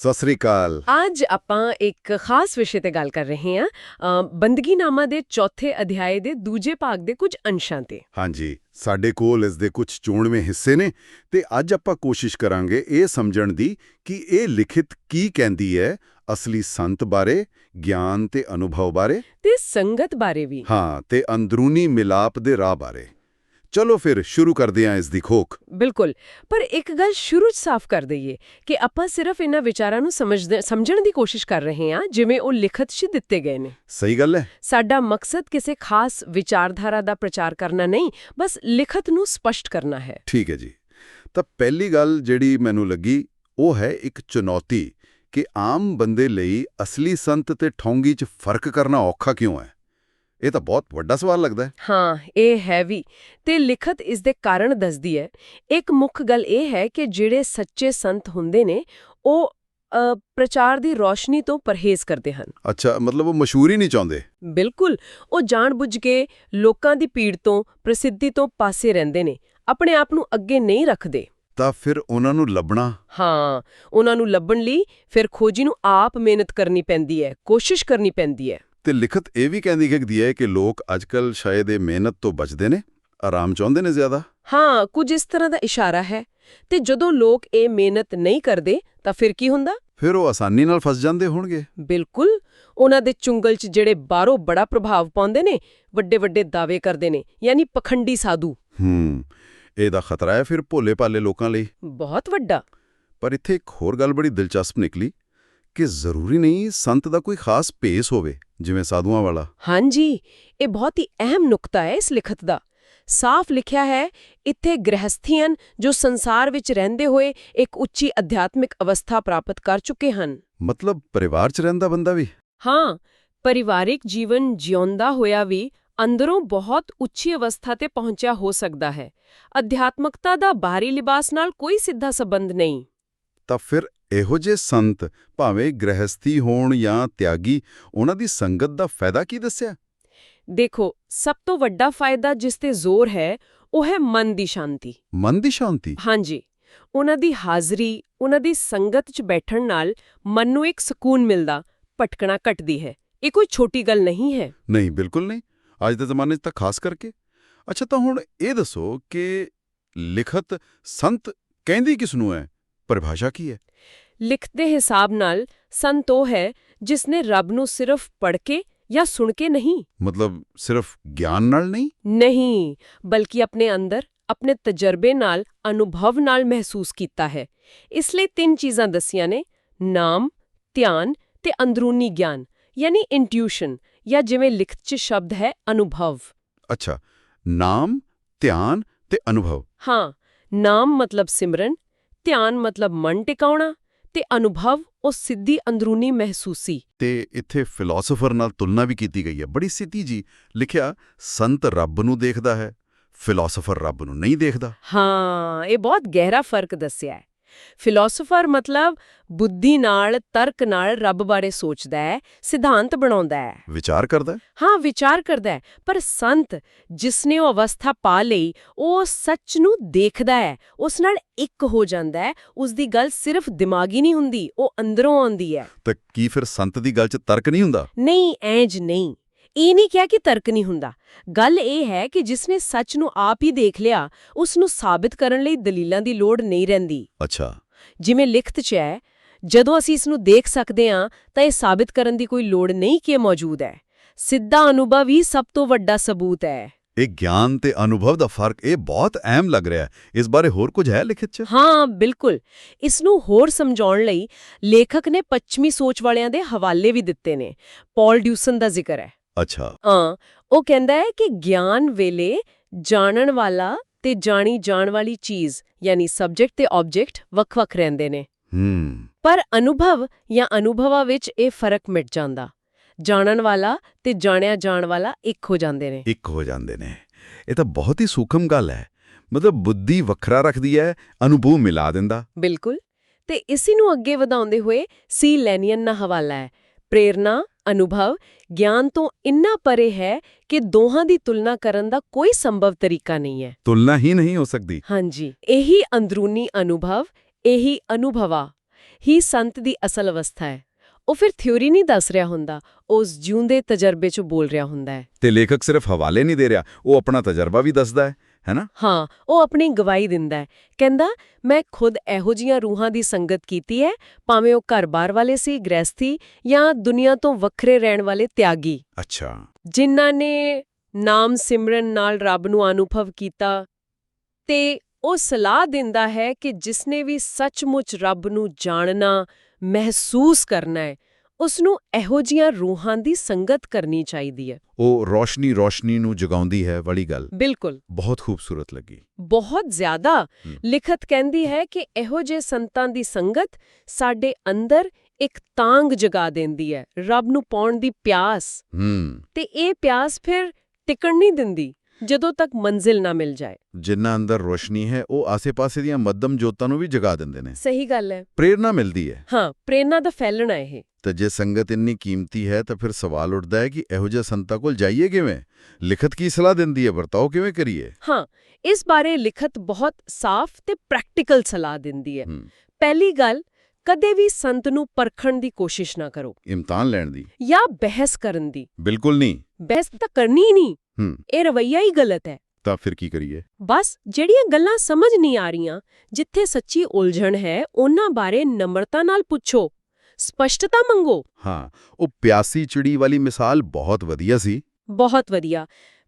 ਸਤਿ ਸ੍ਰੀ ਅਕਾਲ। ਅੱਜ ਆਪਾਂ ਇੱਕ ਖਾਸ ਵਿਸ਼ੇ ਤੇ ਗੱਲ ਕਰ ਰਹੇ ਹਾਂ ਬੰਦਗੀਨਾਮਾ ਦੇ ਚੌਥੇ ਅਧਿਆਏ ਦੇ ਦੂਜੇ ਭਾਗ ਦੇ ਕੁਝ ਅੰਸ਼ਾਂ ਤੇ। ਹਾਂਜੀ ਸਾਡੇ ਕੋਲ ਇਸ ਦੇ ਕੁਝ ਚੋਣਵੇਂ ਹਿੱਸੇ ਨੇ ਤੇ ਅੱਜ ਆਪਾਂ ਕੋਸ਼ਿਸ਼ ਕਰਾਂਗੇ ਇਹ ਸਮਝਣ ਦੀ ਕਿ ਇਹ ਲਿਖਿਤ ਕੀ ਕਹਿੰਦੀ ਹੈ ਅਸਲੀ ਸੰਤ ਬਾਰੇ ਗਿਆਨ ਤੇ ਅਨੁਭਵ ਬਾਰੇ। ਤੇ ਸੰਗਤ ਬਾਰੇ ਵੀ। ਹਾਂ ਤੇ ਅੰਦਰੂਨੀ ਮਿਲਾਪ ਦੇ ਰਾਹ ਬਾਰੇ। ਚਲੋ ਫਿਰ ਸ਼ੁਰੂ ਕਰਦੇ ਹਾਂ ਇਸ ਦੀ ਖੋਖ। ਬਿਲਕੁਲ। ਪਰ ਇੱਕ ਗੱਲ ਸ਼ੁਰੂ ਚ ਸਾਫ਼ ਕਰ ਦਈਏ ਕਿ ਆਪਾਂ ਸਿਰਫ ਇਹਨਾਂ ਵਿਚਾਰਾਂ ਨੂੰ ਸਮਝਣ ਦੀ ਕੋਸ਼ਿਸ਼ ਕਰ ਰਹੇ ਹਾਂ ਜਿਵੇਂ ਉਹ ਲਿਖਤ 'ਚ ਦਿੱਤੇ ਗਏ ਨੇ। ਸਹੀ ਗੱਲ ਹੈ। ਸਾਡਾ ਮਕਸਦ ਕਿਸੇ ਖਾਸ ਵਿਚਾਰਧਾਰਾ ਦਾ ਪ੍ਰਚਾਰ ਕਰਨਾ ਨਹੀਂ ਬਸ ਲਿਖਤ ਨੂੰ ਸਪਸ਼ਟ ਕਰਨਾ ਹੈ। ਠੀਕ ਹੈ ਜੀ। ਤਾਂ ਪਹਿਲੀ ਗੱਲ ਜਿਹੜੀ ਮੈਨੂੰ ਲੱਗੀ ਉਹ ਹੈ ਇੱਕ ਚੁਣੌਤੀ ਕਿ ਆਮ ਬੰਦੇ ਲਈ ਅਸਲੀ ਸੰਤ ਤੇ ਠੌਂਗੀ 'ਚ ਫ਼ਰਕ ਕਰਨਾ ਔਖਾ ਕਿਉਂ ਹੈ? ਇਹ ਤਾਂ ਬਹੁਤ ਵੱਡਾ ਸਵਾਲ ਲੱਗਦਾ ਹੈ। ਹਾਂ ਇਹ ਹੈ ਵੀ। ਤੇ ਲਿਖਤ ਇਸ ਦੇ ਕਾਰਨ ਦੱਸਦੀ ਹੈ। ਇੱਕ ਮੁੱਖ ਗੱਲ ਇਹ ਹੈ ਕਿ ਜਿਹੜੇ ਸੱਚੇ ਸੰਤ ਹੁੰਦੇ ਨੇ ਉਹ ਪ੍ਰਚਾਰ ਦੀ ਰੋਸ਼ਨੀ ਤੋਂ ਪਰਹੇਜ਼ ਕਰਦੇ ਹਨ। ਅੱਛਾ ਮਤਲਬ ਉਹ ਮਸ਼ਹੂਰੀ ਨਹੀਂ ਚਾਹੁੰਦੇ? ਬਿਲਕੁਲ। ਉਹ ਜਾਣਬੁੱਝ ਕੇ ਲੋਕਾਂ ਦੀ ਪੀੜ ਤੋਂ ਪ੍ਰਸਿੱਧੀ ਤੋਂ ਪਾਸੇ ਰਹਿੰਦੇ ਨੇ। ਆਪਣੇ ਆਪ ਨੂੰ ਅੱਗੇ ਨਹੀਂ ਰੱਖਦੇ। ਤਾਂ ਫਿਰ ਉਹਨਾਂ ਨੂੰ ਲੱਭਣਾ? ਹਾਂ ਉਹਨਾਂ ਨੂੰ ਲੱਭਣ ਲਈ ਫਿਰ ਖੋਜੀ ਨੂੰ ਆਪ ਮਿਹਨਤ ਕਰਨੀ ਪੈਂਦੀ ਹੈ ਕੋਸ਼ਿਸ਼ ਕਰਨੀ ਪੈਂਦੀ ਹੈ। ਤੇ ਲਿਖਤ ਇਹ ਵੀ ਕਹਿੰਦੀ ਖਿੱਕਦੀ ਹੈ ਕਿ ਲੋਕ ਅੱਜਕੱਲ ਸ਼ਾਇਦ ਇਹ ਮਿਹਨਤ ਤੋਂ ਬਚਦੇ ਨੇ ਆਰਾਮ ਚਾਹੁੰਦੇ ਨੇ ਜ਼ਿਆਦਾ। ਹਾਂ ਕੁਝ ਇਸ ਤਰ੍ਹਾਂ ਦਾ ਇਸ਼ਾਰਾ ਹੈ। ਤੇ ਜਦੋਂ ਲੋਕ ਇਹ ਮਿਹਨਤ ਨਹੀਂ ਕਰਦੇ ਤਾਂ ਫਿਰ ਕੀ ਹੁੰਦਾ? ਫਿਰ ਉਹ ਆਸਾਨੀ ਨਾਲ ਫਸ ਜਾਂਦੇ ਹੋਣਗੇ। ਬਿਲਕੁਲ। ਉਹਨਾਂ ਦੇ ਚੁੰਗਲ 'ਚ ਜਿਹੜੇ ਬਾਹਰੋਂ ਬੜਾ ਪ੍ਰਭਾਵ ਪਾਉਂਦੇ ਨੇ ਵੱਡੇ ਵੱਡੇ ਦਾਅਵੇ ਕਰਦੇ ਨੇ ਯਾਨੀ ਪਖੰਡੀ ਸਾਧੂ। ਹੂੰ ਇਹਦਾ ਖਤਰਾ ਹੈ ਫਿਰ ਭੋਲੇ-ਭਾਲੇ ਲੋਕਾਂ ਲਈ। ਬਹੁਤ ਵੱਡਾ। ਪਰ ਇੱਥੇ ਇੱਕ ਹੋਰ ਗੱਲ ਬੜੀ ਦਿਲਚਸਪ ਨਿਕਲੀ। ਕਿ ਜ਼ਰੂਰੀ ਨਹੀਂ ਸੰਤ ਦਾ ਕੋਈ ਖਾਸ ਭੇਸ ਹੋਵੇ ਜਿਵੇਂ ਸਾਧੂਆਂ ਵਾਲਾ। ਹਾਂਜੀ ਇਹ ਬਹੁਤ ਹੀ ਅਹਿਮ ਨੁਕਤਾ ਹੈ ਇਸ ਲਿਖਤ ਦਾ। ਸਾਫ਼ ਲਿਖਿਆ ਹੈ ਇੱਥੇ ਗ੍ਰਹਸਥੀਆਂ ਜੋ ਸੰਸਾਰ ਵਿੱਚ ਰਹਿੰਦੇ ਹੋਏ ਇੱਕ ਉੱਚੀ ਅਧਿਆਤਮਿਕ ਅਵਸਥਾ ਪ੍ਰਾਪਤ ਕਰ ਚੁੱਕੇ ਹਨ। ਮਤਲਬ ਪਰਿਵਾਰ 'ਚ ਰਹਿੰਦਾ ਬੰਦਾ ਵੀ? ਹਾਂ ਪਰਿਵਾਰਿਕ ਜੀਵਨ ਜਿਉਂਦਾ ਹੋਇਆ ਵੀ ਅੰਦਰੋਂ ਬਹੁਤ ਉੱਚੀ ਅਵਸਥਾ ਤੇ ਪਹੁੰਚਿਆ ਹੋ ਸਕਦਾ ਹੈ। ਅਧਿਆਤਮਕਤਾ ਦਾ ਬਾਹਰੀ ਲਿਬਾਸ ਨਾਲ ਕੋਈ ਸਿੱਧਾ ਸੰਬੰਧ ਨਹੀਂ। ਤਾਂ ਫਿਰ ਇਹੋ ਜਿਹੇ ਸੰਤ ਭਾਵੇਂ ਗ੍ਰਹਸਥੀ ਹੋਣ ਜਾਂ ਤਿਆਗੀ ਉਹਨਾਂ ਦੀ ਸੰਗਤ ਦਾ ਫਾਇਦਾ ਕੀ ਦੱਸਿਆ? ਦੇਖੋ ਸਭ ਤੋਂ ਵੱਡਾ ਫਾਇਦਾ ਜਿਸ ਤੇ ਜ਼ੋਰ ਹੈ ਉਹ ਹੈ ਮਨ ਦੀ ਸ਼ਾਂਤੀ। ਮਨ ਦੀ ਸ਼ਾਂਤੀ? ਹਾਂਜੀ। ਉਹਨਾਂ ਦੀ ਹਾਜ਼ਰੀ ਉਹਨਾਂ ਦੀ ਸੰਗਤ 'ਚ ਬੈਠਣ ਨਾਲ ਮਨ ਨੂੰ ਇੱਕ ਸਕੂਨ ਮਿਲਦਾ ਭਟਕਣਾ ਘਟਦੀ ਹੈ। ਇਹ ਕੋਈ ਛੋਟੀ ਗੱਲ ਨਹੀਂ ਹੈ। ਨਹੀਂ ਬਿਲਕੁਲ ਨਹੀਂ। ਅੱਜ ਦੇ ਜ਼ਮਾਨੇ 'ਚ ਤਾਂ ਖਾਸ ਕਰਕੇ। ਅੱਛਾ ਤਾਂ ਹੁਣ ਇਹ ਦੱਸੋ ਕਿ ਲਿਖਤ ਸੰਤ ਕਹਿੰਦੀ ਕਿਸ ਨੂੰ ਹੈ? ਪਰਿਭਾਸ਼ਾ ਕੀ ਹੈ? ਲਿਖਤ ਦੇ ਹਿਸਾਬ ਨਾਲ ਸੰਤ ਉਹ ਹੈ ਜਿਸ ਨੇ ਰੱਬ ਨੂੰ ਸਿਰਫ ਪੜ੍ਹ ਕੇ ਜਾਂ ਸੁਣ ਕੇ ਨਹੀਂ। ਮਤਲਬ ਸਿਰਫ ਗਿਆਨ ਨਾਲ ਨਹੀਂ? ਨਹੀਂ ਬਲਕਿ ਆਪਣੇ ਅੰਦਰ ਆਪਣੇ ਤਜਰਬੇ ਨਾਲ ਅਨੁਭਵ ਨਾਲ ਮਹਿਸੂਸ ਕੀਤਾ ਹੈ। ਇਸ ਲਈ ਤਿੰਨ ਚੀਜ਼ਾਂ ਦਸੀਆਂ ਨੇ ਨਾਮ ਧਿਆਨ ਤੇ ਅੰਦਰੂਨੀ ਗਿਆਨ ਯਾਨੀ ਇੰਟਿਊਸ਼ਨ ਜਾਂ ਜਿਵੇਂ ਲਿਖਤ 'ਚ ਸ਼ਬਦ ਹੈ ਅਨੁਭਵ। ਅੱਛਾ ਨਾਮ ਧਿਆਨ ਤੇ ਅਨੁਭਵ। ਹਾਂ ਨਾਮ ਮਤਲਬ ਸਿਮਰਨ ਧਿਆਨ ਮਤਲਬ ਮਨ ਟਿਕਾਉਣਾ ਤੇ ਅਨੁਭਵ ਉਹ ਸਿੱਧੀ ਅੰਦਰੂਨੀ ਮਹਿਸੂਸੀ ਤੇ ਇੱਥੇ ਫਿਲਾਸਫਰ ਨਾਲ ਤੁਲਨਾ ਵੀ ਕੀਤੀ ਗਈ ਹੈ। ਬੜੀ ਸਿੱਧੀ ਜੀ ਲਿਖਿਆ ਸੰਤ ਰੱਬ ਨੂੰ ਦੇਖਦਾ ਹੈ ਫਿਲਾਸਫਰ ਰੱਬ ਨੂੰ ਨਹੀਂ ਦੇਖਦਾ। ਹਾਂ ਇਹ ਬਹੁਤ ਗਹਿਰਾ ਫ਼ਰਕ ਦੱਸਿਆ ਹੈ। ਫਿਲਾਸਫਰ ਮਤਲਬ ਬੁੱਧੀ ਨਾਲ ਤਰਕ ਨਾਲ ਰੱਬ ਬਾਰੇ ਸੋਚਦਾ ਹੈ ਸਿਧਾਂਤ ਬਣਾਉਂਦਾ ਹੈ। ਵਿਚਾਰ ਕਰਦਾ ਹੈ? ਹਾਂ ਵਿਚਾਰ ਕਰਦਾ ਹੈ ਪਰ ਸੰਤ ਜਿਸਨੇ ਉਹ ਅਵਸਥਾ ਪਾ ਲਈ ਉਹ ਸੱਚ ਨੂੰ ਦੇਖਦਾ ਹੈ ਉਸ ਨਾਲ ਇੱਕ ਹੋ ਜਾਂਦਾ ਹੈ ਉਸ ਦੀ ਗੱਲ ਸਿਰਫ ਦਿਮਾਗੀ ਨਹੀਂ ਹੁੰਦੀ ਉਹ ਅੰਦਰੋਂ ਆਉਂਦੀ ਹੈ। ਤਾਂ ਕੀ ਫਿਰ ਸੰਤ ਦੀ ਗੱਲ 'ਚ ਤਰਕ ਨਹੀਂ ਹੁੰਦਾ? ਨਹੀਂ ਐਂਜ ਨਹੀਂ। ਇਹ ਨਹੀਂ ਕਿਹਾ ਕਿ ਤਰਕ ਨਹੀਂ ਹੁੰਦਾ। ਗੱਲ ਇਹ ਹੈ ਕਿ ਜਿਸਨੇ ਸੱਚ ਨੂੰ ਆਪ ਹੀ ਦੇਖ ਲਿਆ ਉਸ ਨੂੰ ਸਾਬਿਤ ਕਰਨ ਲਈ ਦਲੀਲਾਂ ਦੀ ਲੋੜ ਨਹੀਂ ਰਹਿੰਦੀ। ਅੱਛਾ। ਜਿਵੇਂ ਲਿਖਤ 'ਚ ਹੈ ਜਦੋਂ ਅਸੀਂ ਇਸ ਨੂੰ ਦੇਖ ਸਕਦੇ ਹਾਂ ਤਾਂ ਇਹ ਸਾਬਿਤ ਕਰਨ ਦੀ ਕੋਈ ਲੋੜ ਨਹੀਂ ਕਿ ਇਹ ਮੌਜੂਦ ਹੈ। ਸਿੱਧਾ ਅਨੁਭਵ ਹੀ ਸਭ ਤੋਂ ਵੱਡਾ ਸਬੂਤ ਹੈ। ਇਹ ਗਿਆਨ ਤੇ ਅਨੁਭਵ ਦਾ ਫ਼ਰਕ ਇਹ ਬਹੁਤ ਅਹਿਮ ਲੱਗ ਰਿਹਾ ਹੈ। ਇਸ ਬਾਰੇ ਹੋਰ ਕੁਝ ਹੈ ਲਿਖਤ 'ਚ? ਹਾਂ ਬਿਲਕੁਲ। ਇਸ ਨੂੰ ਹੋਰ ਸਮਝਾਉਣ ਲਈ ਲੇਖਕ ਨੇ ਪੱਛਮੀ ਸੋਚ ਵਾਲਿਆਂ ਦੇ ਹਵਾਲੇ ਵੀ ਦਿੱਤੇ ਨੇ। ਪੌਲ ਡਿਊਸਨ ਦਾ ਜ਼ਿਕਰ ਹੈ। ਅੱਛਾ। ਹਾਂ ਉਹ ਕਹਿੰਦਾ ਹੈ ਕਿ ਗਿਆਨ ਵੇਲੇ ਜਾਣਨ ਵਾਲਾ ਤੇ ਜਾਣੀ ਜਾਣ ਵਾਲੀ ਚੀਜ਼ ਯਾਨੀ ਸਬਜੈਕਟ ਤੇ ਆਬਜੈਕਟ ਵੱਖ-ਵੱਖ ਰਹਿੰਦੇ ਨੇ। ਹੂੰ। ਪਰ ਅਨੁਭਵ ਜਾਂ ਅਨੁਭਵਾਂ ਵਿੱਚ ਇਹ ਫ਼ਰਕ ਮਿਟ ਜਾਂਦਾ। ਜਾਣਨ ਵਾਲਾ ਤੇ ਜਾਣਿਆ ਜਾਣ ਵਾਲਾ ਇੱਕ ਹੋ ਜਾਂਦੇ ਨੇ। ਇੱਕ ਹੋ ਜਾਂਦੇ ਨੇ। ਇਹ ਤਾਂ ਬਹੁਤ ਹੀ ਸੂਖਮ ਗੱਲ ਹੈ। ਮਤਲਬ ਬੁੱਧੀ ਵੱਖਰਾ ਰੱਖਦੀ ਹੈ ਅਨੁਭਵ ਮਿਲਾ ਦਿੰਦਾ। ਬਿਲਕੁਲ। ਤੇ ਇਸੇ ਨੂੰ ਅੱਗੇ ਵਧਾਉਂਦੇ ਹੋਏ ਸੀ ਲੈਨੀਅਨ ਦਾ ਹਵਾਲਾ ਹੈ। ਪ੍ਰੇਰਣਾ ਅਨੁਭਵ ਗਿਆਨ ਤੋਂ ਇੰਨਾ ਪਰੇ ਹੈ ਕਿ ਦੋਹਾਂ ਦੀ ਤੁਲਨਾ ਕਰਨ ਦਾ ਕੋਈ ਸੰਭਵ ਤਰੀਕਾ ਨਹੀਂ ਹੈ। ਤੁਲਨਾ ਹੀ ਨਹੀਂ ਹੋ ਸਕਦੀ। ਹਾਂਜੀ। ਇਹੀ ਅੰਦਰੂਨੀ ਅਨੁਭਵ ਇਹੀ ਅਨੁਭਵਾ ਹੀ ਸੰਤ ਦੀ ਅਸਲ ਅਵਸਥਾ ਹੈ। ਉਹ ਫਿਰ ਥਿਉਰੀ ਨਹੀਂ ਦੱਸ ਰਿਹਾ ਹੁੰਦਾ ਉਸ ਜਿਉਂਦੇ ਤਜਰਬੇ 'ਚ ਬੋਲ ਰਿਹਾ ਹੁੰਦਾ ਹੈ। ਤੇ ਲੇਖਕ ਸਿਰਫ ਹਵਾਲੇ ਨਹੀਂ ਦੇ ਰਿਹਾ ਉਹ ਆਪਣਾ ਤਜਰਬਾ ਵੀ ਦੱਸਦਾ ਹੈ। ਹੈਨਾ? ਹਾਂ ਉਹ ਆਪਣੀ ਗਵਾਹੀ ਦਿੰਦਾ ਹੈ। ਕਹਿੰਦਾ ਮੈਂ ਖੁਦ ਇਹੋ ਜੀਆਂ ਰੂਹਾਂ ਦੀ ਸੰਗਤ ਕੀਤੀ ਹੈ ਭਾਵੇਂ ਉਹ ਘਰ-ਬਾਰ ਵਾਲੇ ਸੀ ਗ੍ਰਹਿਸਥੀ ਜਾਂ ਦੁਨੀਆ ਤੋਂ ਵੱਖਰੇ ਰਹਿਣ ਵਾਲੇ ਤਿਆਗੀ। ਅੱਛਾ। ਜਿਨ੍ਹਾਂ ਨੇ ਨਾਮ ਸਿਮਰਨ ਨਾਲ ਰੱਬ ਨੂੰ ਅਨੁਭਵ ਕੀਤਾ ਤੇ ਉਹ ਸਲਾਹ ਦਿੰਦਾ ਹੈ ਕਿ ਜਿਸਨੇ ਵੀ ਸੱਚਮੁੱਚ ਰੱਬ ਨੂੰ ਜਾਣਨਾ ਮਹਿਸੂਸ ਕਰਨਾ ਹੈ ਉਸ ਨੂੰ ਇਹੋ ਜੀਆਂ ਰੂਹਾਂ ਦੀ ਸੰਗਤ ਕਰਨੀ ਚਾਹੀਦੀ ਹੈ। ਉਹ ਰੋਸ਼ਨੀ ਰੋਸ਼ਨੀ ਨੂੰ ਜਗਾਉਂਦੀ ਹੈ ਵਾਲੀ ਗੱਲ। ਬਿਲਕੁਲ। ਬਹੁਤ ਖੂਬਸੂਰਤ ਲੱਗੀ। ਬਹੁਤ ਜ਼ਿਆਦਾ। ਲਿਖਤ ਕਹਿੰਦੀ ਹੈ ਕਿ ਇਹੋ ਜਿਹੇ ਸੰਤਾਂ ਦੀ ਸੰਗਤ ਸਾਡੇ ਅੰਦਰ ਇੱਕ ਤਾਂਗ ਜਗਾ ਦਿੰਦੀ ਹੈ। ਰੱਬ ਨੂੰ ਪਾਉਣ ਦੀ ਪਿਆਸ। ਹੂੰ। ਤੇ ਇਹ ਪਿਆਸ ਫਿਰ ਟਿਕਣ ਨਹੀਂ ਦਿੰਦੀ। ਜਦੋਂ ਤੱਕ ਮੰਜ਼ਿਲ ਨਾ ਮਿਲ ਜਾਏ। ਜਿੰਨਾ ਅੰਦਰ ਰੋਸ਼ਨੀ ਹੈ ਉਹ ਆਸੇ-ਪਾਸੇ ਦੀਆਂ ਮੱਧਮ ਜੋਤਾਂ ਨੂੰ ਵੀ ਜਗਾ ਦਿੰਦੇ ਨੇ। ਸਹੀ ਗੱਲ ਹੈ। ਪ੍ਰੇਰਣਾ ਮਿਲਦੀ ਹੈ। ਹਾਂ ਪ੍ਰੇਰਨਾ ਦਾ ਫੈਲਣਾ ਇਹ। ਤੇ ਜੇ ਸੰਗਤ ਇੰਨੀ ਕੀਮਤੀ ਹੈ ਤਾਂ ਫਿਰ ਸਵਾਲ ਉੱਠਦਾ ਹੈ ਕਿ ਇਹੋ ਜਿਹੇ ਸੰਤਾਂ ਕੋਲ ਜਾਈਏ ਕਿਵੇਂ? ਲਿਖਤ ਕੀ ਸਲਾਹ ਦਿੰਦੀ ਹੈ? ਵਰਤਾਓ ਕਿਵੇਂ ਕਰੀਏ? ਹਾਂ ਇਸ ਬਾਰੇ ਲਿਖਤ ਬਹੁਤ ਸਾਫ਼ ਤੇ ਪ੍ਰੈਕਟੀਕਲ ਸਲਾਹ ਦਿੰਦੀ ਹੈ। ਪਹਿਲੀ ਗੱਲ ਕਦੇ ਵੀ ਸੰਤ ਨੂੰ ਪਰਖਣ ਦੀ ਕੋਸ਼ਿਸ਼ ਨਾ ਕਰੋ। ਇਮਤਿਹਾਨ ਲੈਣ ਦੀ। ਜਾਂ ਬਹਿਸ ਕਰਨ ਦੀ। ਬਿਲਕੁਲ ਨਹੀਂ। ਬਹਿਸ ਤਾਂ ਕਰਨੀ ਹੀ ਨਹੀਂ। ਇਹ ਰਵੱਈਆ ਹੀ ਗਲਤ ਹੈ। ਤਾਂ ਫਿਰ ਕੀ ਕਰੀਏ? ਬਸ ਜਿਹੜੀਆਂ ਗੱਲਾਂ ਸਮਝ ਨਹੀਂ ਆ ਰਹੀਆਂ ਜਿੱਥੇ ਸੱਚੀ ਉਲਝਣ ਹੈ ਉਹਨਾਂ ਬਾਰੇ ਨમ્રਤਾ ਨਾਲ ਪੁੱਛੋ। ਸਪਸ਼ਟਤਾ ਮੰਗੋ। ਹਾਂ ਉਹ ਪਿਆਸੀ ਚਿੜੀ ਵਾਲੀ ਮਿਸਾਲ ਬਹੁਤ ਵਧੀਆ ਸੀ। ਬਹੁਤ ਵਧੀਆ।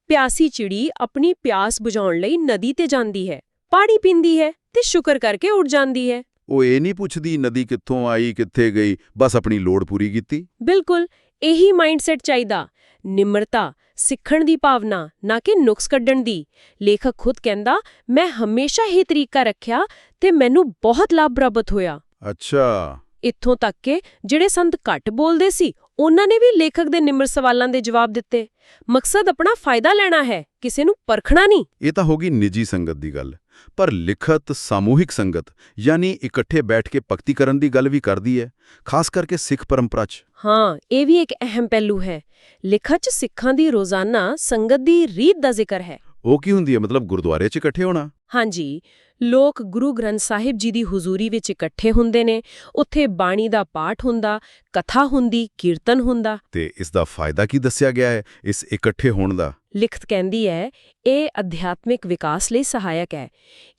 ਪਿਆਸੀ ਚਿੜੀ ਆਪਣੀ ਪਿਆਸ ਬੁਝਾਉਣ ਲਈ ਨਦੀ ਤੇ ਜਾਂਦੀ ਹੈ। ਪਾਣੀ ਪੀਂਦੀ ਹੈ ਤੇ ਸ਼ੁਕਰ ਕਰਕੇ ਉੱਡ ਜਾਂਦੀ ਹੈ। ਉਹ ਇਹ ਨਹੀਂ ਪੁੱਛਦੀ ਨਦੀ ਕਿੱਥੋਂ ਆਈ ਕਿੱਥੇ ਗਈ ਬਸ ਆਪਣੀ ਲੋੜ ਪੂਰੀ ਕੀਤੀ। ਬਿਲਕੁਲ ਇਹੀ ਮਾਈਂਡਸੈਟ ਚਾਹੀਦਾ। ਨਿਮਰਤਾ ਸਿੱਖਣ ਦੀ ਭਾਵਨਾ ਨਾ ਕਿ ਨੁਕਸ ਕੱਢਣ ਦੀ। ਲੇਖਕ ਖੁਦ ਕਹਿੰਦਾ ਮੈਂ ਹਮੇਸ਼ਾ ਹੀ ਤਰੀਕਾ ਰੱਖਿਆ ਤੇ ਮੈਨੂੰ ਬਹੁਤ ਲਾਭ ਪ੍ਰਾਪਤ ਹੋਇਆ। ਅੱਛਾ। ਇੱਥੋਂ ਤੱਕ ਕਿ ਜਿਹੜੇ ਸੰਤ ਘੱਟ ਬੋਲਦੇ ਸੀ ਉਹਨਾਂ ਨੇ ਵੀ ਲੇਖਕ ਦੇ ਨਿਮਰ ਸਵਾਲਾਂ ਦੇ ਜਵਾਬ ਦਿੱਤੇ। ਮਕਸਦ ਆਪਣਾ ਫਾਇਦਾ ਲੈਣਾ ਹੈ ਕਿਸੇ ਨੂੰ ਪਰਖਣਾ ਨਹੀਂ। ਇਹ ਤਾਂ ਹੋ ਗਈ ਨਿੱਜੀ ਸੰਗਤ ਦੀ ਗੱਲ। ਪਰ ਲਿਖਤ ਸਮੂਹਿਕ ਸੰਗਤ ਯਾਨੀ ਇਕੱਠੇ ਬੈਠ ਕੇ ਭਗਤੀ ਕਰਨ ਦੀ ਗੱਲ ਵੀ ਕਰਦੀ ਹੈ ਖਾਸ ਕਰਕੇ ਸਿੱਖ ਪਰੰਪਰਾ 'ਚ। ਹਾਂ ਇਹ ਵੀ ਇੱਕ ਅਹਿਮ ਪਹਿਲੂ ਹੈ। ਲਿਖਤ 'ਚ ਸਿੱਖਾਂ ਦੀ ਰੋਜ਼ਾਨਾ ਸੰਗਤ ਦੀ ਰੀਤ ਦਾ ਜ਼ਿਕਰ ਹੈ। ਉਹ ਕੀ ਹੁੰਦੀ ਹੈ? ਮਤਲਬ ਗੁਰਦੁਆਰੇ 'ਚ ਇਕੱਠੇ ਹੋਣਾ? ਹਾਂਜੀ ਲੋਕ ਗੁਰੂ ਗ੍ਰੰਥ ਸਾਹਿਬ ਜੀ ਦੀ ਹਜ਼ੂਰੀ ਵਿੱਚ ਇਕੱਠੇ ਹੁੰਦੇ ਨੇ ਉੱਥੇ ਬਾਣੀ ਦਾ ਪਾਠ ਹੁੰਦਾ ਕਥਾ ਹੁੰਦੀ ਕੀਰਤਨ ਹੁੰਦਾ। ਤੇ ਇਸ ਦਾ ਫਾਇਦਾ ਕੀ ਦੱਸਿਆ ਗਿਆ ਹੈ? ਇਸ ਇਕੱਠੇ ਹੋਣ ਦਾ? ਲਿਖਤ ਕਹਿੰਦੀ ਹੈ ਇਹ ਅਧਿਆਤਮਿਕ ਵਿਕਾਸ ਲਈ ਸਹਾਇਕ ਹੈ।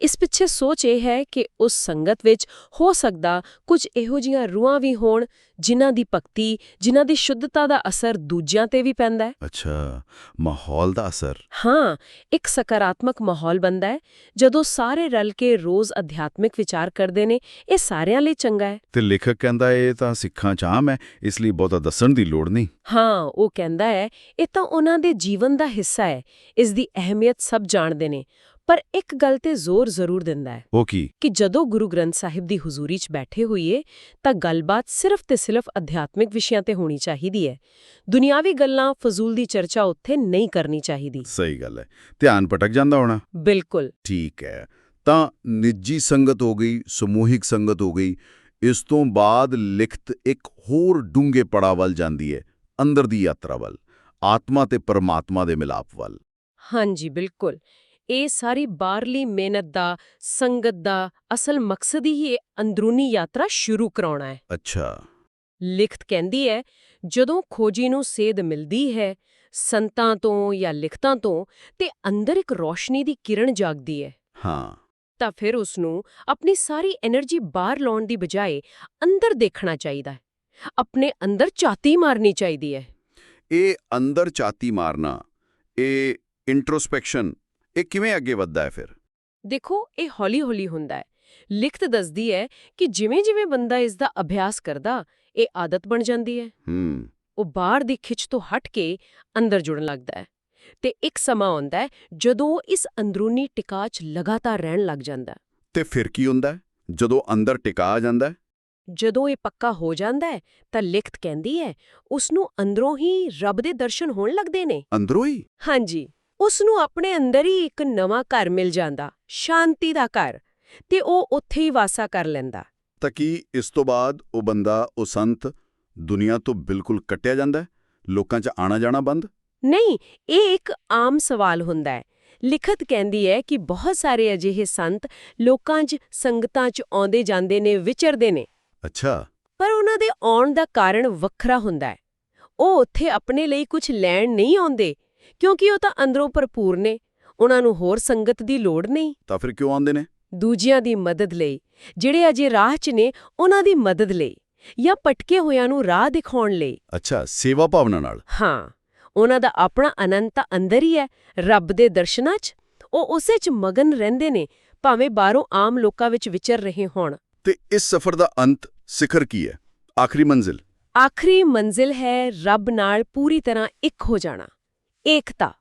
ਇਸ ਪਿੱਛੇ ਸੋਚ ਇਹ ਹੈ ਕਿ ਉਸ ਸੰਗਤ ਵਿੱਚ ਹੋ ਸਕਦਾ ਕੁਝ ਇਹੋ ਜੀਆਂ ਰੂਹਾਂ ਵੀ ਹੋਣ ਜਿਨ੍ਹਾਂ ਦੀ ਭਗਤੀ ਜਿਨ੍ਹਾਂ ਦੀ ਸ਼ੁੱਧਤਾ ਦਾ ਅਸਰ ਦੂਜਿਆਂ ਤੇ ਵੀ ਪੈਂਦਾ ਹੈ। ਅੱਛਾ ਮਾਹੌਲ ਦਾ ਅਸਰ। ਹਾਂ ਇੱਕ ਸਕਾਰਾਤਮਕ ਮਾਹੌਲ ਬਣਦਾ ਹੈ। ਜਦੋਂ ਸਾਰੇ ਰਲ ਕੇ ਰੋਜ਼ ਅਧਿਆਤਮਿਕ ਵਿਚਾਰ ਕਰਦੇ ਨੇ ਇਹ ਸਾਰਿਆਂ ਲਈ ਚੰਗਾ ਹੈ। ਤੇ ਲੇਖਕ ਕਹਿੰਦਾ ਇਹ ਤਾਂ ਸਿੱਖਾਂ 'ਚ ਆਮ ਹੈ ਇਸ ਲਈ ਬਹੁਤਾ ਦੱਸਣ ਦੀ ਲੋੜ ਨਹੀਂ। ਹਾਂ ਉਹ ਕਹਿੰਦਾ ਹੈ ਇਹ ਤਾਂ ਉਹਨਾਂ ਦੇ ਜੀਵਨ ਦਾ ਹਿੱਸਾ ਹੈ ਇਸ ਦੀ ਅਹਿਮੀਅਤ ਸਭ ਜਾਣਦੇ ਨੇ ਪਰ ਇੱਕ ਗੱਲ ਤੇ ਜ਼ੋਰ ਜ਼ਰੂਰ ਦਿੰਦਾ ਹੈ ਉਹ ਕੀ? ਕਿ ਜਦੋਂ ਗੁਰੂ ਗ੍ਰੰਥ ਸਾਹਿਬ ਦੀ ਹਜ਼ੂਰੀ 'ਚ ਬੈਠੇ ਹੋਈਏ ਤਾਂ ਗੱਲਬਾਤ ਸਿਰਫ ਤੇ ਸਿਰਫ ਅਧਿਆਤਮਿਕ ਵਿਸ਼ਿਆਂ ਤੇ ਹੋਣੀ ਚਾਹੀਦੀ ਹੈ। ਦੁਨਿਆਵੀ ਗੱਲਾਂ ਫਜ਼ੂਲ ਦੀ ਚਰਚਾ ਉੱਥੇ ਨਹੀਂ ਕਰਨੀ ਚਾਹੀਦੀ। ਸਹੀ ਗੱਲ ਹੈ ਧਿਆਨ ਭਟਕ ਜਾਂਦਾ ਹੋਣਾ। ਬਿਲਕੁਲ। ਠੀਕ ਹੈ ਤਾਂ ਨਿੱਜੀ ਸੰਗਤ ਹੋ ਗਈ ਸਮੂਹਿਕ ਸੰਗਤ ਹੋ ਗਈ ਇਸ ਤੋਂ ਬਾਅਦ ਲਿਖਤ ਇੱਕ ਹੋਰ ਡੂੰਘੇ ਪੜਾਅ ਵੱਲ ਜਾਂਦੀ ਹੈ ਅੰਦਰ ਦੀ ਯਾਤਰਾ ਵੱਲ। ਆਤਮਾ ਤੇ ਪਰਮਾਤਮਾ ਦੇ ਮਿਲਾਪ ਵੱਲ। ਹਾਂਜੀ ਬਿਲਕੁਲ। ਇਹ ਸਾਰੀ ਬਾਹਰਲੀ ਮਿਹਨਤ ਦਾ ਸੰਗਤ ਦਾ ਅਸਲ ਮਕਸਦ ਹੀ ਇਹ ਅੰਦਰੂਨੀ ਯਾਤਰਾ ਸ਼ੁਰੂ ਕਰਾਉਣਾ ਹੈ। ਅੱਛਾ। ਲਿਖਤ ਕਹਿੰਦੀ ਹੈ ਜਦੋਂ ਖੋਜੀ ਨੂੰ ਸੇਧ ਮਿਲਦੀ ਹੈ ਸੰਤਾਂ ਤੋਂ ਜਾਂ ਲਿਖਤਾਂ ਤੋਂ ਤੇ ਅੰਦਰ ਇੱਕ ਰੋਸ਼ਨੀ ਦੀ ਕਿਰਨ ਜਾਗਦੀ ਹੈ। ਹਾਂ। ਤਾਂ ਫਿਰ ਉਸ ਨੂੰ ਆਪਣੀ ਸਾਰੀ એનર્ਜੀ ਬਾਹਰ ਲਾਉਣ ਦੀ ਬਜਾਏ ਅੰਦਰ ਦੇਖਣਾ ਚਾਹੀਦਾ ਹੈ। ਆਪਣੇ ਅੰਦਰ ਝਾਤੀ ਮਾਰਨੀ ਚਾਹੀਦੀ ਹੈ। ਇਹ ਅੰਦਰ ਚਾਤੀ ਮਾਰਨਾ ਇਹ ਇੰਟਰੋਸਪੈਕਸ਼ਨ ਇਹ ਕਿਵੇਂ ਅੱਗੇ ਵੱਧਦਾ ਹੈ ਫਿਰ ਦੇਖੋ ਇਹ ਹੌਲੀ-ਹੌਲੀ ਹੁੰਦਾ ਹੈ ਲਿਖਤ ਦੱਸਦੀ ਹੈ ਕਿ ਜਿਵੇਂ-ਜਿਵੇਂ ਬੰਦਾ ਇਸ ਦਾ ਅਭਿਆਸ ਕਰਦਾ ਇਹ ਆਦਤ ਬਣ ਜਾਂਦੀ ਹੈ ਹੂੰ ਉਹ ਬਾਹਰ ਦੀ ਖਿੱਚ ਤੋਂ ਹਟ ਕੇ ਅੰਦਰ ਜੁੜਨ ਲੱਗਦਾ ਹੈ ਤੇ ਇੱਕ ਸਮਾਂ ਆਉਂਦਾ ਹੈ ਜਦੋਂ ਇਸ ਅੰਦਰੂਨੀ ਟਿਕਾ 'ਚ ਲਗਾਤਾਰ ਰਹਿਣ ਲੱਗ ਜਾਂਦਾ। ਤੇ ਫਿਰ ਕੀ ਹੁੰਦਾ? ਜਦੋਂ ਅੰਦਰ ਟਿਕਾ ਜਾਂਦਾ? ਜਦੋਂ ਇਹ ਪੱਕਾ ਹੋ ਜਾਂਦਾ ਹੈ ਤਾਂ ਲਿਖਤ ਕਹਿੰਦੀ ਹੈ ਉਸ ਨੂੰ ਅੰਦਰੋਂ ਹੀ ਰੱਬ ਦੇ ਦਰਸ਼ਨ ਹੋਣ ਲੱਗਦੇ ਨੇ। ਅੰਦਰੋਂ ਹੀ? ਹਾਂਜੀ ਉਸ ਨੂੰ ਆਪਣੇ ਅੰਦਰ ਹੀ ਇੱਕ ਨਵਾਂ ਘਰ ਮਿਲ ਜਾਂਦਾ ਸ਼ਾਂਤੀ ਦਾ ਘਰ ਤੇ ਉਹ ਉੱਥੇ ਹੀ ਵਾਸਾ ਕਰ ਲੈਂਦਾ। ਤਾਂ ਕੀ ਇਸ ਤੋਂ ਬਾਅਦ ਉਹ ਬੰਦਾ ਉਹ ਸੰਤ ਦੁਨੀਆ ਤੋਂ ਬਿਲਕੁਲ ਕੱਟਿਆ ਜਾਂਦਾ ਹੈ? ਲੋਕਾਂ 'ਚ ਆਣਾ ਜਾਣਾ ਬੰਦ? ਨਹੀਂ ਇਹ ਇੱਕ ਆਮ ਸਵਾਲ ਹੁੰਦਾ ਹੈ। ਲਿਖਤ ਕਹਿੰਦੀ ਹੈ ਕਿ ਬਹੁਤ ਸਾਰੇ ਅਜਿਹੇ ਸੰਤ ਲੋਕਾਂ 'ਚ ਸੰਗਤਾਂ 'ਚ ਆਉਂਦੇ ਜਾਂਦੇ ਨੇ ਵਿਚਰਦੇ ਨੇ। ਅੱਛਾ। ਪਰ ਉਹਨਾਂ ਦੇ ਆਉਣ ਦਾ ਕਾਰਨ ਵੱਖਰਾ ਹੁੰਦਾ ਹੈ। ਉਹ ਉੱਥੇ ਆਪਣੇ ਲਈ ਕੁਝ ਲੈਣ ਨਹੀਂ ਆਉਂਦੇ ਕਿਉਂਕਿ ਉਹ ਤਾਂ ਅੰਦਰੋਂ ਭਰਪੂਰ ਨੇ। ਉਹਨਾਂ ਨੂੰ ਹੋਰ ਸੰਗਤ ਦੀ ਲੋੜ ਨਹੀਂ। ਤਾਂ ਫਿਰ ਕਿਉਂ ਆਉਂਦੇ ਨੇ? ਦੂਜਿਆਂ ਦੀ ਮਦਦ ਲਈ ਜਿਹੜੇ ਅਜੇ ਰਾਹ 'ਚ ਨੇ ਉਹਨਾਂ ਦੀ ਮਦਦ ਲਈ ਜਾਂ ਪਟਕੇ ਹੋਇਆਂ ਨੂੰ ਰਾਹ ਦਿਖਾਉਣ ਲਈ। ਅੱਛਾ ਸੇਵਾ ਭਾਵਨਾ ਨਾਲ। ਹਾਂ ਉਹਨਾਂ ਦਾ ਆਪਣਾ ਅਨੰਤ ਅੰਦਰ ਹੀ ਹੈ ਰੱਬ ਦੇ ਦਰਸ਼ਨਾਂ 'ਚ। ਉਹ ਉਸੇ 'ਚ ਮਗਨ ਰਹਿੰਦੇ ਨੇ ਭਾਵੇਂ ਬਾਹਰੋਂ ਆਮ ਲੋਕਾਂ ਵਿੱਚ ਵਿਚਰ ਰਹੇ ਹੋਣ। ਤੇ ਇਸ ਸਫ਼ਰ ਦਾ ਅੰਤ ਸਿਖਰ ਕੀ ਹੈ? ਆਖਰੀ ਮੰਜ਼ਿਲ। ਆਖਰੀ ਮੰਜ਼ਿਲ ਹੈ ਰੱਬ ਨਾਲ ਪੂਰੀ ਤਰ੍ਹਾਂ ਇੱਕ ਹੋ ਜਾਣਾ। ਏਕਤਾ।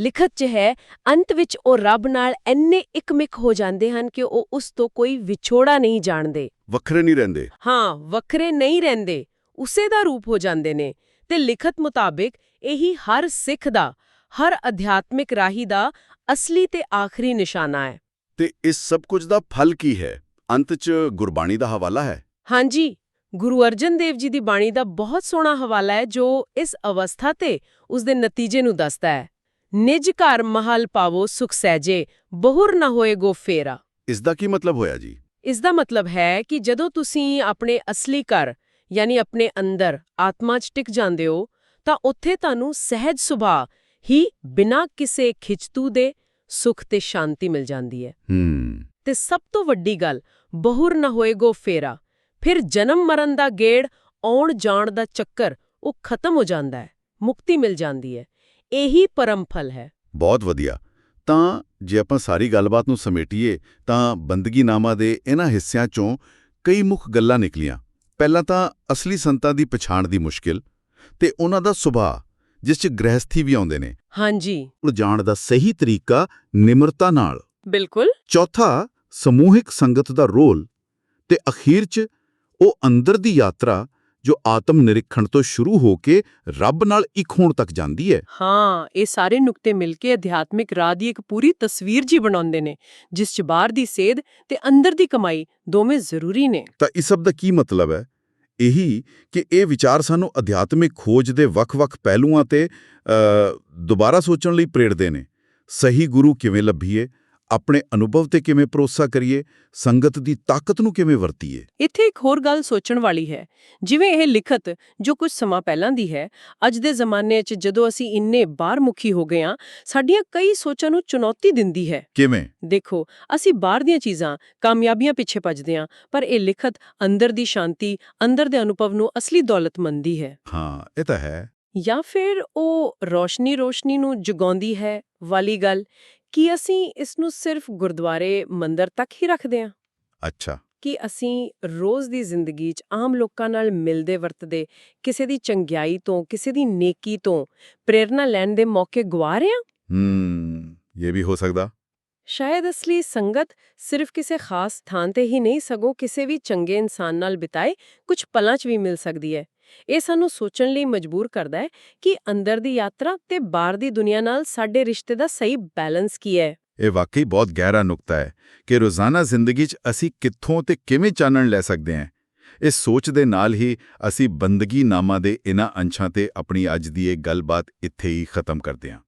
ਲਿਖਤ 'ਚ ਹੈ ਅੰਤ ਵਿੱਚ ਉਹ ਰੱਬ ਨਾਲ ਇੰਨੇ ਇੱਕਮਿਕ ਹੋ ਜਾਂਦੇ ਹਨ ਕਿ ਉਹ ਉਸ ਤੋਂ ਕੋਈ ਵਿਛੋੜਾ ਨਹੀਂ ਜਾਣਦੇ। ਵੱਖਰੇ ਨਹੀਂ ਰਹਿੰਦੇ। ਹਾਂ ਵੱਖਰੇ ਨਹੀਂ ਰਹਿੰਦੇ। ਉਸੇ ਦਾ ਰੂਪ ਹੋ ਜਾਂਦੇ ਨੇ। ਤੇ ਲਿਖਤ ਮੁਤਾਬਿਕ ਇਹੀ ਹਰ ਸਿੱਖ ਦਾ ਹਰ ਅਧਿਆਤਮਿਕ ਰਾਹੀ ਦਾ ਅਸਲੀ ਤੇ ਆਖਰੀ ਨਿਸ਼ਾਨਾ ਹੈ। ਤੇ ਇਸ ਸਭ ਕੁਝ ਦਾ ਫਲ ਕੀ ਹੈ? ਅੰਤ 'ਚ ਗੁਰਬਾਣੀ ਦਾ ਹਵਾਲਾ ਹੈ। ਹਾਂਜੀ ਗੁਰੂ ਅਰਜਨ ਦੇਵ ਜੀ ਦੀ ਬਾਣੀ ਦਾ ਬਹੁਤ ਸੋਹਣਾ ਹਵਾਲਾ ਹੈ ਜੋ ਇਸ ਅਵਸਥਾ ਤੇ ਉਸ ਦੇ ਨਤੀਜੇ ਨੂੰ ਦੱਸਦਾ ਹੈ। ਨਿਜ ਘਰ ਮਹਲ ਪਾਵੋ ਸੁਖ ਸਹਿਜੇ ਬਹੁਰ ਨਾ ਹੋਏ ਗੋ ਫੇਰਾ। ਇਸ ਦਾ ਕੀ ਮਤਲਬ ਹੋਇਆ ਜੀ? ਇਸ ਦਾ ਮਤਲਬ ਹੈ ਕਿ ਜਦੋਂ ਤੁਸੀਂ ਆਪਣੇ ਅਸਲੀ ਘਰ ਯਾਨੀ ਆਪਣੇ ਅੰਦਰ ਆਤਮਾ 'ਚ ਟਿਕ ਜਾਂਦੇ ਹੋ ਤਾਂ ਉੱਥੇ ਤੁਹਾਨੂੰ ਸਹਿਜ ਸੁਭਾਅ ਹੀ ਬਿਨਾਂ ਕਿਸੇ ਖਿਚਤੂ ਦੇ ਸੁਖ ਤੇ ਸ਼ਾਂਤੀ ਮਿਲ ਜਾਂਦੀ ਹੈ। ਹੂੰ। ਤੇ ਸਭ ਤੋਂ ਵੱਡੀ ਗੱਲ ਬਹੁਰ ਨਾ ਹੋਏਗੋ ਫੇਰਾ। ਫਿਰ ਜਨਮ ਮਰਨ ਦਾ ਗੇੜ ਆਉਣ ਜਾਣ ਦਾ ਚੱਕਰ ਉਹ ਖਤਮ ਹੋ ਜਾਂਦਾ ਹੈ ਮੁਕਤੀ ਮਿਲ ਜਾਂਦੀ ਹੈ। ਇਹੀ ਪਰਮ ਫਲ ਹੈ। ਬਹੁਤ ਵਧੀਆ। ਤਾਂ ਜੇ ਆਪਾਂ ਸਾਰੀ ਗੱਲਬਾਤ ਨੂੰ ਸਮੇਟੀਏ ਤਾਂ ਬੰਦਗੀਨਾਮਾ ਦੇ ਇਹਨਾਂ ਹਿੱਸਿਆਂ 'ਚੋਂ ਕਈ ਮੁੱਖ ਗੱਲਾਂ ਨਿਕਲੀਆਂ। ਪਹਿਲਾਂ ਤਾਂ ਅਸਲੀ ਸੰਤਾਂ ਦੀ ਪਛਾਣ ਦੀ ਮੁਸ਼ਕਿਲ ਤੇ ਉਹਨਾਂ ਦਾ ਸੁਭਾਅ ਜਿਸ 'ਚ ਗ੍ਰਹਿਸਥੀ ਵੀ ਆਉਂਦੇ ਨੇ। ਹਾਂਜੀ। ਉਲਝਾਣ ਦਾ ਸਹੀ ਤਰੀਕਾ ਨਿਮਰਤਾ ਨਾਲ। ਬਿਲਕੁਲ। ਚੌਥਾ ਸਮੂਹਿਕ ਸੰਗਤ ਦਾ ਰੋਲ ਤੇ ਅਖੀਰ 'ਚ ਉਹ ਅੰਦਰ ਦੀ ਯਾਤਰਾ ਜੋ ਆਤਮ ਨਿਰੀਖਣ ਤੋਂ ਸ਼ੁਰੂ ਹੋ ਕੇ ਰੱਬ ਨਾਲ ਇੱਕ ਹੋਣ ਤੱਕ ਜਾਂਦੀ ਹੈ। ਹਾਂ ਇਹ ਸਾਰੇ ਨੁਕਤੇ ਮਿਲ ਕੇ ਅਧਿਆਤਮਿਕ ਰਾਹ ਦੀ ਇੱਕ ਪੂਰੀ ਤਸਵੀਰ ਜੀ ਬਣਾਉਂਦੇ ਨੇ ਜਿਸ 'ਚ ਬਾਹਰ ਦੀ ਸੇਧ ਤੇ ਅੰਦਰ ਦੀ ਕਮਾਈ ਦੋਵੇਂ ਜ਼ਰੂਰੀ ਨੇ। ਤਾਂ ਇਸ ਸਭ ਦਾ ਕੀ ਮਤਲਬ ਹੈ? ਇਹੀ ਕਿ ਇਹ ਵਿਚਾਰ ਸਾਨੂੰ ਅਧਿਆਤਮਿਕ ਖੋਜ ਦੇ ਵੱਖ-ਵੱਖ ਪਹਿਲੂਆਂ ਤੇ ਦੁਬਾਰਾ ਸੋਚਣ ਲਈ ਪ੍ਰੇਰਦੇ ਨੇ। ਸਹੀ ਗੁਰੂ ਕਿਵੇਂ ਲੱਭੀਏ? ਆਪਣੇ ਅਨੁਭਵ ਤੇ ਕਿਵੇਂ ਭਰੋਸਾ ਕਰੀਏ ਸੰਗਤ ਦੀ ਤਾਕਤ ਨੂੰ ਕਿਵੇਂ ਵਰਤੀਏ? ਇੱਥੇ ਇੱਕ ਹੋਰ ਗੱਲ ਸੋਚਣ ਵਾਲੀ ਹੈ ਜਿਵੇਂ ਇਹ ਲਿਖਤ ਜੋ ਕੁਝ ਸਮਾਂ ਪਹਿਲਾਂ ਦੀ ਹੈ ਅੱਜ ਦੇ ਜ਼ਮਾਨੇ 'ਚ ਜਦੋਂ ਅਸੀਂ ਇੰਨੇ ਬਾਹਰਮੁਖੀ ਹੋ ਗਏ ਹਾਂ ਸਾਡੀਆਂ ਕਈ ਸੋਚਾਂ ਨੂੰ ਚੁਣੌਤੀ ਦਿੰਦੀ ਹੈ। ਕਿਵੇਂ? ਦੇਖੋ ਅਸੀਂ ਬਾਹਰ ਦੀਆਂ ਚੀਜ਼ਾਂ ਕਾਮਯਾਬੀਆਂ ਪਿੱਛੇ ਭੱਜਦੇ ਹਾਂ ਪਰ ਇਹ ਲਿਖਤ ਅੰਦਰ ਦੀ ਸ਼ਾਂਤੀ ਅੰਦਰ ਦੇ ਅਨੁਭਵ ਨੂੰ ਅਸਲੀ ਦੌਲਤ ਮੰਨਦੀ ਹੈ। ਹਾਂ ਇਹ ਤਾਂ ਹੈ। ਜਾਂ ਫਿਰ ਉਹ ਰੋਸ਼ਨੀ ਰੋਸ਼ਨੀ ਨੂੰ ਜਗਾਉਂਦੀ ਹੈ ਵਾਲੀ ਗੱਲ ਕਿ ਅਸੀਂ ਇਸ ਨੂੰ ਸਿਰਫ ਗੁਰਦੁਆਰੇ ਮੰਦਰ ਤੱਕ ਹੀ ਰੱਖਦੇ ਹਾਂ? ਅੱਛਾ। ਕਿ ਅਸੀਂ ਰੋਜ਼ ਦੀ ਜ਼ਿੰਦਗੀ 'ਚ ਆਮ ਲੋਕਾਂ ਨਾਲ ਮਿਲਦੇ ਵਰਤਦੇ ਕਿਸੇ ਦੀ ਚੰਗਿਆਈ ਤੋਂ ਕਿਸੇ ਦੀ ਨੇਕੀ ਤੋਂ ਪ੍ਰੇਰਣਾ ਲੈਣ ਦੇ ਮੌਕੇ ਗਵਾ ਰਹੇ ਹਾਂ? ਹੂੰ ਇਹ ਵੀ ਹੋ ਸਕਦਾ। ਸ਼ਾਇਦ ਅਸਲੀ ਸੰਗਤ ਸਿਰਫ ਕਿਸੇ ਖਾਸ ਥਾਂ ਤੇ ਹੀ ਨਹੀਂ ਸਗੋਂ ਕਿਸੇ ਵੀ ਚੰਗੇ ਇਨਸਾਨ ਨਾਲ ਬਿਤਾਏ ਕੁਝ ਪਲਾਂ 'ਚ ਵੀ ਮਿਲ ਸਕਦੀ ਹੈ। ਇਹ ਸਾਨੂੰ ਸੋਚਣ ਲਈ ਮਜਬੂਰ ਕਰਦਾ ਹੈ ਕਿ ਅੰਦਰ ਦੀ ਯਾਤਰਾ ਤੇ ਬਾਹਰ ਦੀ ਦੁਨੀਆ ਨਾਲ ਸਾਡੇ ਰਿਸ਼ਤੇ ਦਾ ਸਹੀ ਬੈਲੈਂਸ ਕੀ ਹੈ। ਇਹ ਵਾਕਈ ਬਹੁਤ ਗਹਿਰਾ ਨੁਕਤਾ ਹੈ ਕਿ ਰੋਜ਼ਾਨਾ ਜ਼ਿੰਦਗੀ 'ਚ ਅਸੀਂ ਕਿੱਥੋਂ ਤੇ ਕਿਵੇਂ ਚਾਨਣ ਲੈ ਸਕਦੇ ਹਾਂ। ਇਸ ਸੋਚ ਦੇ ਨਾਲ ਹੀ ਅਸੀਂ ਬੰਦਗੀ ਨਾਮਾ ਦੇ ਇਨ੍ਹਾਂ ਅੰਸ਼ਾਂ ਤੇ ਆਪਣੀ ਅੱਜ ਦੀ ਇਹ ਗੱਲਬਾਤ ਇੱਥੇ ਹੀ ਖਤਮ ਕਰਦੇ ਹਾਂ।